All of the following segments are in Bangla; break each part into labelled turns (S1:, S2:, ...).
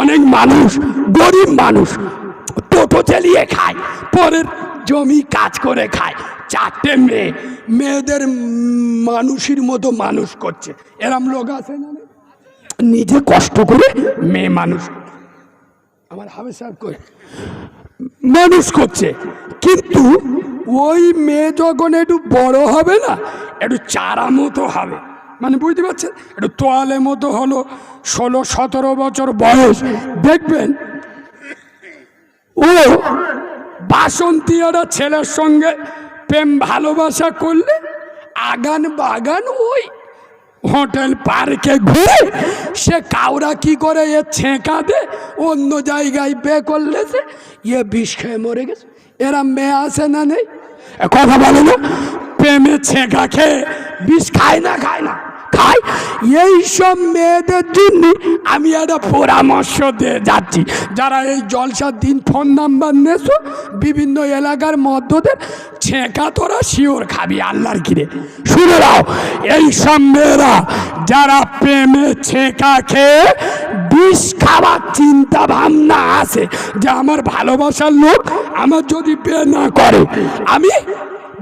S1: অনেক মানুষ, গরিব মানুষ টোটো চালিয়ে খায়, পরের জমি কাজ করে খায়। চারটে মেয়ে, মেয়েদের মানুষের মতো মানুষ করছে। এরম লোক আছে না নিজে কষ্ট করে মেয়ে মানুষ। আমার হাবে সাহেব কই? মানুষ করছে। কিন্তু ওই মেয়ে যখন একটু বড় হবে না, একটু চারা মতো হবে। মানে বুঝতে পারছেন? একটু তোয়ালে মতো হলো ষোলো, সতেরো বছর বয়স। দেখবেন, ও বাসন্তী একটা ছেলের সঙ্গে প্রেম ভালোবাসা করলে আগান বাগান ওই হোটেল পার্কে ঘুরে সে কাউরা কি করে এ ছেঁকা দে, অন্য জায়গায় বে করলে সে ইয়ে বিষ খেয়ে মরে গেছে। এরা মেয়ে আসে না নেই? কথা বলে না, প্রেমে ছেঁকা খেয়ে বিষ খায় না খায় না। খায় এই সব মেয়েদের জন্য আমি একটা পরামর্শ দিয়ে যাচ্ছি। যারা এই জলসার দিন ফোন নাম্বার নেছো বিভিন্ন এলাকার মধ্যদের, ছেঁকা তোরা শিওর খাবি আল্লাহর কিরে শুনে দাও এই সব মেয়েরা যারা প্রেমে ছেঁকা খেয়ে বিষ খাওয়ার চিন্তা ভাবনা আছে যে আমার ভালোবাসার লোক আমার যদি বিয়ে না করে, আমি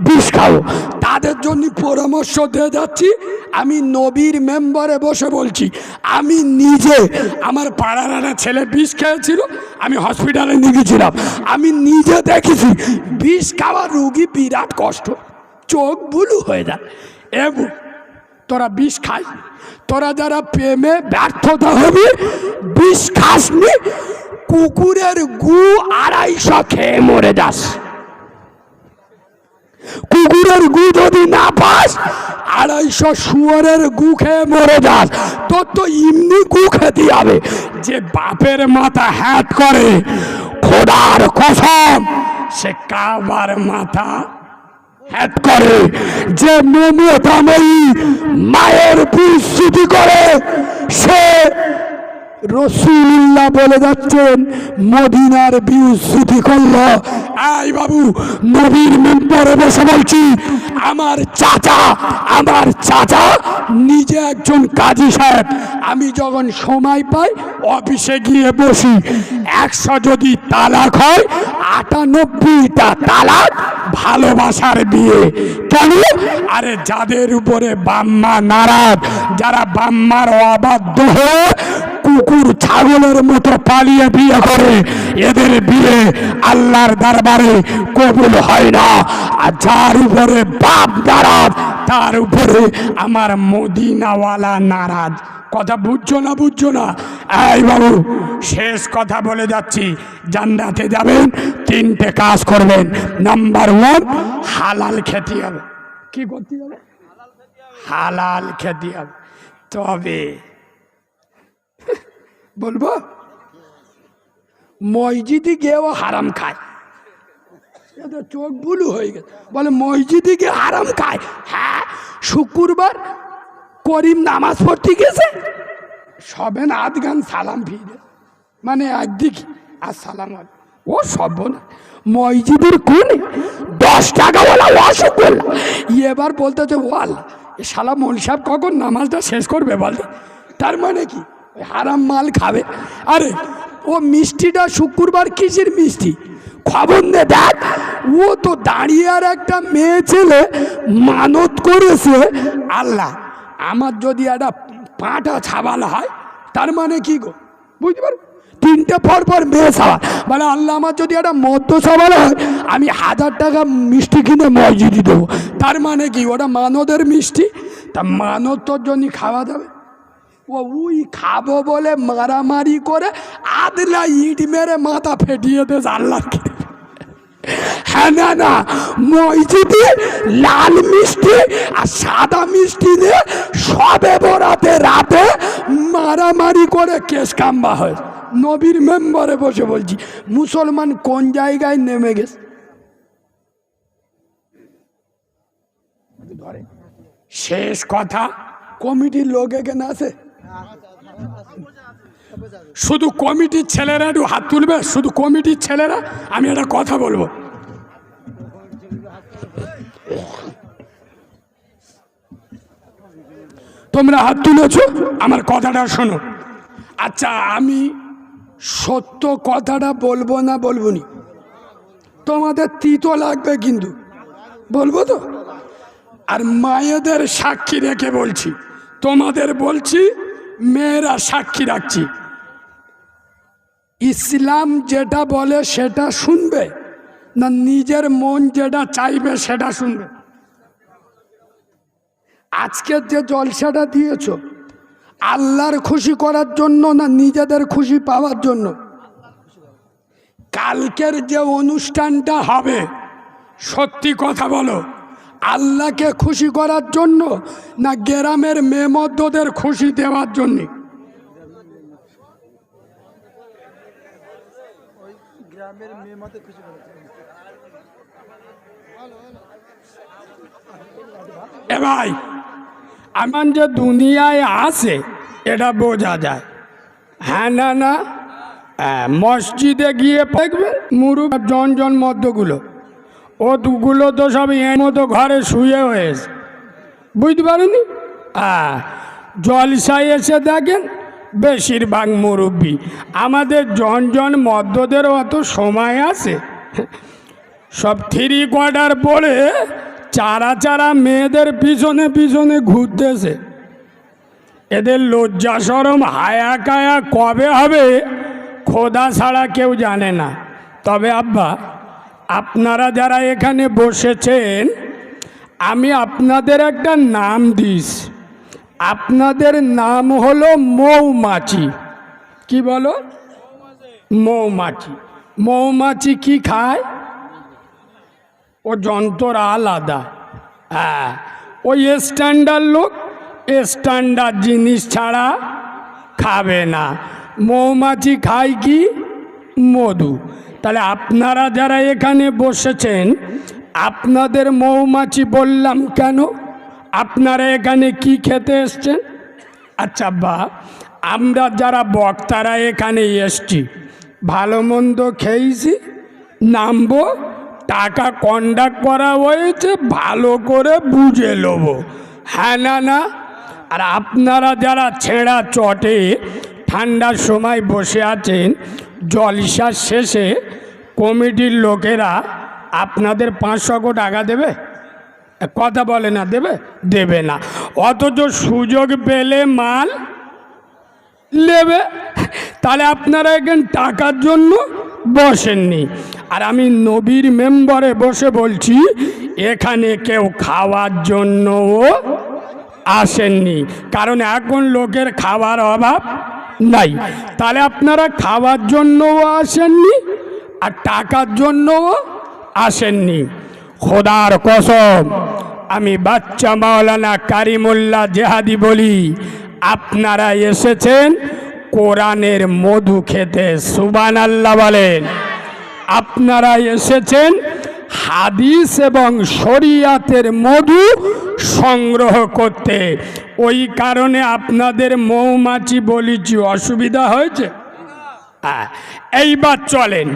S1: বিষ খাও। তাদের জন্য পরামর্শ দিয়ে যাচ্ছি। আমি নবীর মেম্বারে বসে বলছি, আমি নিজে আমার পাড়ার ছেলে বিষ খেয়েছিল, আমি হসপিটালে নিয়ে গেছিলাম। আমি নিজে দেখেছি, বিষ খাওয়া রুগী বিরাট কষ্ট। চোখ বুলু হয়ে যায়। এবং তোরা বিষ খাই তোরা যারা প্রেমে ব্যর্থতা হবে, বিষ খাসনি কুকুরের গু আড়াইশো খেয়ে মরে যাস। কুকুরের গু যদি না পাস, আড়াইশো শুয়ারের গু খেয়ে মরে যাস। তোর তো এমনি গু খেতে হবে। যে বাপের মাথা হ্যাট করে, খোদার কসম, সে কাবার মাথা হ্যাট করে। যে মমতাময়ী মায়ের বিস্মৃতি করে, সে রসুল্লাহ বলে যাচ্ছেন, মদিনার বিস্মৃতি করল। আই বাবু, নবীর মেম্বারে বসে বলছি, আমার চাচা আমার চাচা নিজে একজন কাজী সাহেব। আমি যখন সময় পাই, অফিসে গিয়ে বসি। একশো যদি তালাক হয়, আটানব্বইটা তালাক ভালোবাসার বিয়ে। কেন? আরে যাদের উপরে বাম্মা নারাজ, যারা বাম্মার অবাধ্য হয়ে কুকুর, ছাগলের মতো পালিয়ে বিয়ে করে। এদের বিয়ে আল্লাহর দরবারে কবুল হয় না। আর যার উপরে বাপ নারাজ, তার উপরে আমার মদিনাওয়ালা নারাজ। কথা বুঝছ না বুঝছ না? এই বাবু, শেষ কথা বলে যাচ্ছি। জান্নাতে যাবেন, তিনটে কাজ করবেন। নাম্বার ওয়ান, হালাল খেতে হবে। কি করতে হবে? হালাল খেতে হবে। তবে বলব? মসজিদে গিয়েও হারাম খায়। এতো চোখ বুলু হয়ে গেছে। বলে, মসজিদে গিয়ে হারাম খায়? হ্যাঁ শুক্রবার করিম নামাজ পড়তে গেছে। সবেন আধ গান সালাম ফিরে মানে একদিকে, আর সালাম ও সব না মসজিদের কোনে দশ টাকা বলা অসুখ এবার বলতেছে ও আল্লাহ এ সালাম মল সাহেব কখন নামাজটা শেষ করবে বলে তার মানে কি? হারাম মাল খাবে। আরে, ও মিষ্টিটা শুক্রবার কিসের মিষ্টি? খবর নে দেখ, ও তো দাঁড়িয়ে আর একটা মেয়ে ছেলে মানত করেছে। আল্লাহ, আমার যদি একটা পাটা ছাবাল হয়, তার মানে কি গো? বুঝতে পারো? তিনটে পর পর মেয়ে ছাওয়া মানে আল্লাহ, আমার যদি একটা মদ্য ছাবাল হয়, আমি হাজার টাকা মিষ্টি কিনে মসজিদে দেবো। তার মানে কি, ওটা মানদের মিষ্টি? তা মানত তোর জন্য খাওয়া যাবে। ও উই খাব বলে মারামারি করে আদলা ইট মেরে মাথা ফেটিয়ে দেশ আল্লাহ হ্যাঁ না না, মসজিদে লাল মিষ্টি আর সাদা মিষ্টি দিয়ে সবে বরাতে রাতে মারামারি করে কেস কাম্বা হয়। নবীর মেম্বারে বসে বলছি, মুসলমান কোন জায়গায় নেমে গেছে? শেষ কথা, কমিটির লোক এখানে আছে? শুধু কমিটির ছেলেরা একটু হাত তুলবে? শুধু কমিটির ছেলেরা? আমি একটা কথা বলব। তোমরা হাত তুলেছ? আমার কথাটা শোনো। আচ্ছা আমি সত্য কথাটা বলব না বলব নি তোমাদের তিতো লাগবে কিন্তু। বলব তো? আর মায়েদের সাক্ষী রেখে বলছি। তোমাদের বলছি, মেয়েরা সাক্ষী রাখছি। ইসলাম যেটা বলে সেটা শুনবে, না নিজের মন যেটা চাইবে সেটা শুনবে। আজকের যে জলসাটা দিয়েছ, আল্লাহর খুশি করার জন্য না নিজেদের খুশি পাওয়ার জন্য? কালকের যে অনুষ্ঠানটা হবে, সত্যি কথা বলো, আল্লাহকে খুশি করার জন্য না গ্রামের মেমদ্দদের খুশি দেওয়ার জন্যে?
S2: গ্রামের মেয়ে মতে খুশি
S1: এ ভাই, আমার যে দুনিয়ায় আছে, এটা বোঝা যায়। হ্যাঁ না না? মসজিদে গিয়ে দেখবেন মুরু জন জন মদ্যগুলো ও দুগুলো তো সব এর মতো ঘরে শুয়ে হয়েছে। বুঝতে পারেনি? হ্যাঁ জলসায় এসে দেখেন বেশিরভাগ মুরব্বী। আমাদের জন জন মদ্যদেরও অত সময় আছে। সব থ্রি কোয়ার্টার পরে চারা চারা মেয়েদের পিছনে পিছনে ঘুরতেছে। এদের লজ্জা সরম হায়া কায়া কবে হবে খোদা ছাড়া কেউ জানে না। তবে আব্বা, আপনারা যারা এখানে বসেছেন, আমি আপনাদের একটা নাম দিস। আপনাদের নাম হলো মৌমাছি। কি বলো? মৌমাছি। মৌমাছি কি খায়? ও যন্ত্র আলাদা। হ্যাঁ। ওই স্ট্যান্ডার্ড লোক স্ট্যান্ডার্ড জিনিস ছাড়া খাবে না। মৌমাছি খায় কি? মধু। তাহলে আপনারা যারা এখানে বসেছেন, আপনাদের মৌমাছি বললাম কেন? আপনারা এখানে কি খেতে এসছেন? আচ্ছা বা, আমরা যারা বক্তারা এখানে এসছি, ভালো মন্দ খেয়েছি, নামবো, টাকা কন্ডাক্ট করা হয়েছে, ভালো করে বুঝে নেব। হ্যাঁ না না? আর আপনারা যারা ছেঁড়া চটে ঠান্ডার সময় বসে আছেন, জলসার শেষে কমিটির লোকেরা আপনাদের পাঁচশো টাকা দেবে? কথা বলে না, দেবে? দেবে না। অথচ সুযোগ পেলে মাল নেবে। তাহলে আপনারা এখানে টাকার জন্য বসেননি। আর আমি নবীর মেম্বারে বসে বলছি, এখানে কেউ খাওয়ার জন্যও আসেননি। কারণ এখন লোকের খাবার অভাব নাই। তাহলে আপনারা খাওয়ার জন্যও আসেননি আর টাকার জন্যও আসেননি। খোদার কসম। আমি বাচ্চা মাওলানা কারিমুল্লাহ জেহাদি বলি। আপনারা এসেছেন কোরআনের মধু খেতে সুবান আল্লাহ বলেন। আপনারা এসেছেন হাদিস এবং শরিয়াতের মধু সংগ্রহ করতে। ওই কারণে আপনাদের মৌমাছি বলেছি অসুবিধা হয়েছে? হ্যাঁ, এইবার চলেন।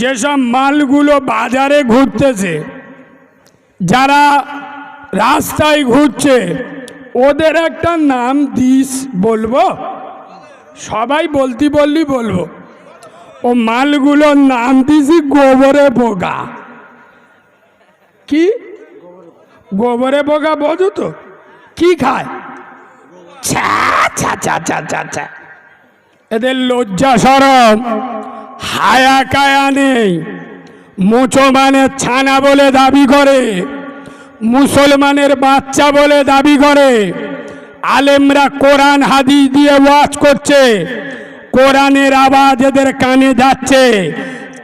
S1: যেসব মালগুলো বাজারে ঘুরতেছে যারা রাস্তায় ঘুরছে। ওদের একটা নাম দিস বলব? সবাই বলতি বললি বলব। ও মালগুলোর নাম দিছি গোবরে পোকা। কি? গোবরে পোকা বোঝো তো। কি খায়? এদের লজ্জা সরম। হায়া কায়া নেই মুসলমানের ছানা বলে দাবি করে। মুসলমানের বাচ্চা বলে দাবি করে। আলেমরা কোরআন, হাদিস দিয়ে ওয়াজ করছে। কোরআনের আওয়াজ এদের কানে যাচ্ছে।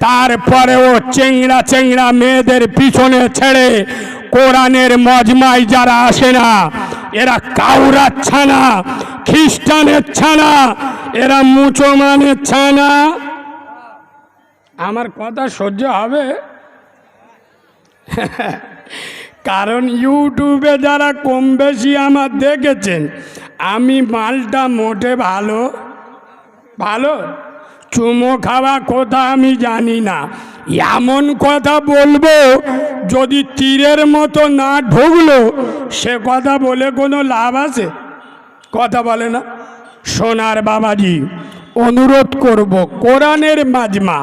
S1: তারপরেও চেংড়া চেংড়া মেয়েদের পিছনে ছেড়ে কোরআনের মজমায় যারা আসে না, এরা কাউরার ছানা, খ্রিস্টানের ছানা, এরা মুসলমানের ছানা। আমার কথা সহ্য হবে? কারণ ইউটিউবে যারা কম বেশি আমার দেখেছেন, আমি মালটা মোটে ভালো ভালো? চুমো খাওয়া কথা আমি জানি না। এমন কথা বলব, যদি তীরের মতো না ঢুকলো, সে কথা বলে কোনো লাভ আছে? কথা বলে না। সোনার বাবাজি, অনুরোধ করব, কোরআনের মাজমা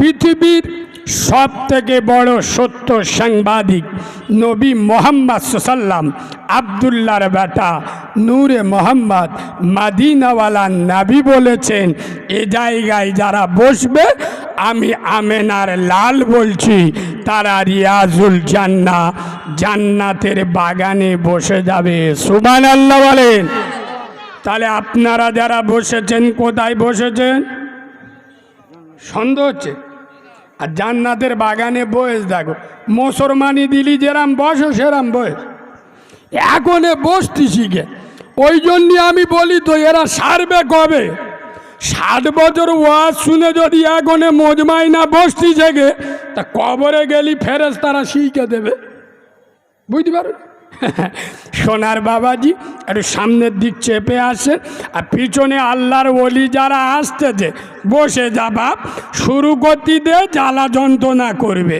S1: পৃথিবীর সব থেকে বড় সত্য সাংবাদিক নবী মোহাম্মদ সাল্লাম আবদুল্লার বেটা নূরে মোহাম্মদ মাদিনাওয়ালা নাবি বলেছেন, এ জায়গায় যারা বসবে, আমি আমেনার লাল বলছি, তারা রিয়াজুল জান্না, জান্নাতের বাগানে বসে যাবে। সুবান আল্লাহ বলেন। তাহলে আপনারা যারা বসেছেন, কোথায় বসেছেন? সন্দেহ হচ্ছে? আর জান্নাতের বাগানে বয়স দেখো। মুসলমানি দিলি যেরাম বসো, সেরাম বয়স। এখনে বসতি শিখে। ওই জন্যে আমি বলি তো, এরা সারবে কবে? ষাট বছর ওয়াজ শুনে যদি এখনে মজমাই না বসতি জেগে তা কবরে গেলি ফেরেস তারা শিখে দেবে। বুঝতে পারো? সোনার বাবাজি একটু সামনের দিক চেপে আসে, আর পিছনে আল্লাহর ওলি যারা আসতেছে বসে যা বাপ, শুরু করতে দে, জ্বালা যন্ত্রণা করবে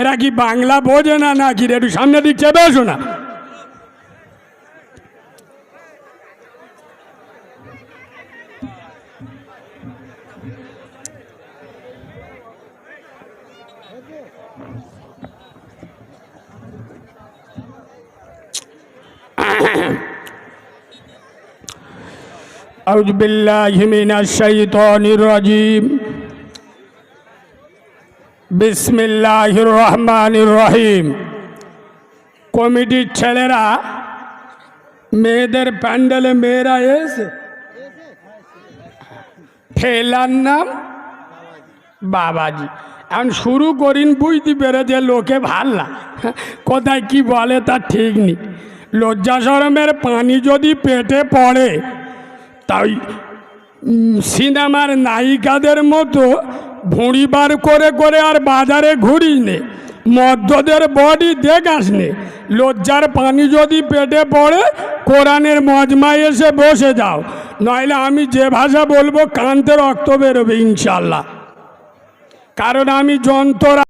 S1: এরা কি বাংলা বোঝে না নাকি রে? একটু সামনের দিক চেপে আসো না أعوذ بالله من الشيطان الرجيم بسم الله الرحمن الرحيم কমিটির ছেলেরা মেয়েদের প্যান্ডেলে মেয়েরা এসে ফেলার নাম বাবাজি এখন শুরু করিন বুঝতে পেরে যে লোকে ভাল না কোথায় কি বলে তা ঠিক নেই লজ্জা সরমের পানি যদি পেটে পড়ে তাই সিনেমার নায়িকাদের মতো ভুঁড়ি বার করে করে আর বাজারে ঘুরিস নে মদ্যদের বডি দেখাস নে লজ্জার পানি যদি পেটে পড়ে, কোরআনের মজমায় এসে বসে যাও। নইলে আমি যে ভাষা বলব, কান্তে রক্ত বেরোবে ইনশাল্লাহ। কারণ আমি যন্ত্র